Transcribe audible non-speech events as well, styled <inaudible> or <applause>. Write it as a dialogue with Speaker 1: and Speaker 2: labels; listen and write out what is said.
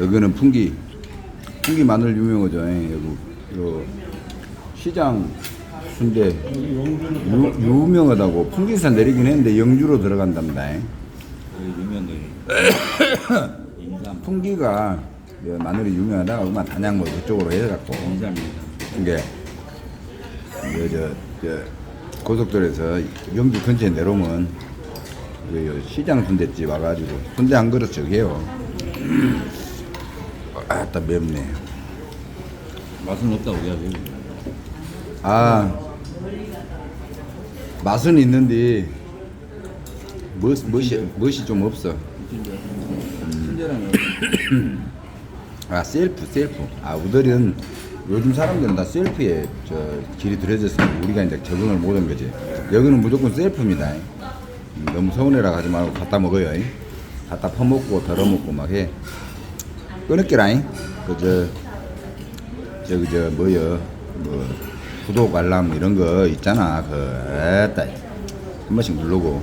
Speaker 1: 여기는 풍기 풍기 마늘 유명하죠. 예, 여기 요 시장 순대 유, 유명하다고 풍기산 내리긴 했는데 영주로 들어간답니다. 예.
Speaker 2: 인삼
Speaker 1: 풍기가 요 마늘이 유명하다가 그만 단양 뭐 그쪽으로 해갖고
Speaker 2: 인삼입니다.
Speaker 1: 이게 저, 저, 저 고속도로에서 영주 근처에 내려오면 그요 시장 순대집 와가지고 순대 한 그릇 저기요. 아따 맵네.
Speaker 2: 맛은 없다고 이야기.
Speaker 1: 아 맛은 있는데 멋 멋이 멋이 좀 없어.
Speaker 2: 순대랑 <coughs>
Speaker 1: 아 셀프 셀프 아 우들은 요즘 사람들은 다 셀프에 저 길이 들여졌으니 우리가 이제 적응을 못한 거지 여기는 무조건 셀프입니다 음, 너무 서운해라 하지 말고 갖다 먹어요 잉. 갖다 퍼먹고 덜어먹고 막 해 끊을게라잉. 그저 저 뭐여 뭐 구독 알람 이런 거 있잖아. 그 에따. 한 번씩 누르고